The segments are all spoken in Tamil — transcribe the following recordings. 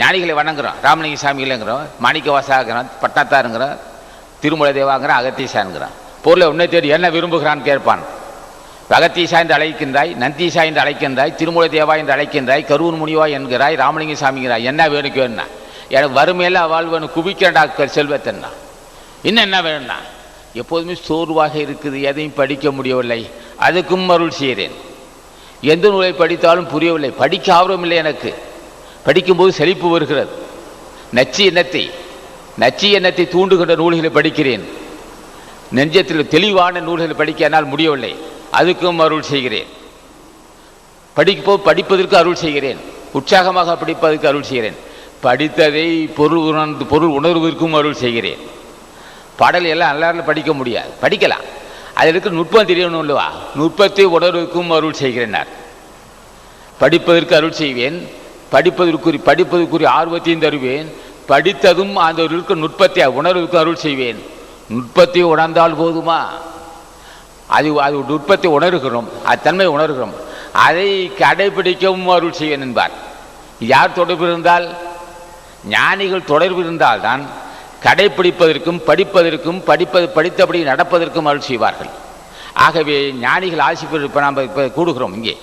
ஞானிகளை வணங்குறோம் ராமலிங்க சாமிகளைங்கிறோம் மாணிக்க வாசாங்கிறோம் பட்டத்தாருங்கிறோம் திருமலை தேவாங்கிறோம் அகத்தீசாங்கிறோம் பொருளை உன்னை தேடி என்ன விரும்புகிறான்னு கேட்பான். அகத்தீசா என்று அழைக்கின்றாய் நந்தீசா என்று அழைக்கின்றாய் திருமூல தேவா என்று அழைக்கின்றாய் கரூர் முனிவா என்கிறாய் ராமலிங்க சாமிங்கிறாய் என்ன வேணுக்கு வேணும்னா? எனக்கு வறுமையெல்லாம் வாழ்வனு குவிக்கிறடா செல்வத்தன்னா? இன்னும் என்ன வேணும்னா? எப்போதுமே சோர்வாக இருக்குது எதையும் படிக்க முடியவில்லை அதுக்கும் அருள் செய்கிறேன். எந்த நூலை படித்தாலும் புரியவில்லை படிக்க ஆர்வம் இல்லை எனக்கு. படிக்கும்போது செழிப்பு வருகிறது. நச்சு எண்ணத்தை நச்சு எண்ணத்தை தூண்டுகின்ற நூல்களை படிக்கிறேன். நெஞ்சத்தில் தெளிவான நூல்களை படிக்க என்னால் முடியவில்லை. அதுக்கும் அருள் செய்கிறேன். படிப்போ படிப்பதற்கு அருள் செய்கிறேன். உற்சாகமாக படிப்பதற்கு அருள் செய்கிறேன். படித்ததை பொருள் உணர்ந்து பொருள் உணர்வதற்கும் அருள் செய்கிறேன். பாடல் எல்லாம் எல்லாரும் படிக்க முடியாது. படிக்கலாம். அதற்கு நுட்பம் தெரியணும் இல்லவா நுட்பத்தை உணர்வதற்கும் அருள் நான். படிப்பதற்கு அருள் செய்வேன். படிப்பதற்குரிய படிப்பதற்குரிய ஆர்வத்தையும் தருவேன். படித்ததும் அந்த இருக்க நுட்பத்தை உணர்வுக்கு அருள் செய்வேன். நுட்பத்தை உணர்ந்தால் போதுமா? அது அது நுட்பத்தை உணர்கிறோம். அத்தன்மை உணர்கிறோம். அதை கடைபிடிக்கவும் அருள் செய்வேன் என்பார். யார் தொடர்பு இருந்தால்? ஞானிகள் தொடர்பு இருந்தால்தான் கடைபிடிப்பதற்கும் படிப்பதற்கும் படிப்பது படித்தபடி நடப்பதற்கும் அருள் செய்வார்கள். ஆகவே ஞானிகள் ஆசி பெற நாம் இப்போ கூடுகிறோம் இங்கே.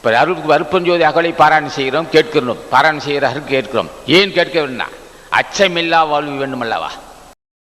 இப்போ அருள் அருப்பஞ்சோதி அகலை பாராயணம் செய்கிறோம் கேட்கிறோம். பாராயணம் செய்கிறார்கள் கேட்கிறோம். ஏன் கேட்க வேண்டாம் அச்சமில்லா வாழ்வு வேண்டும் அல்லவா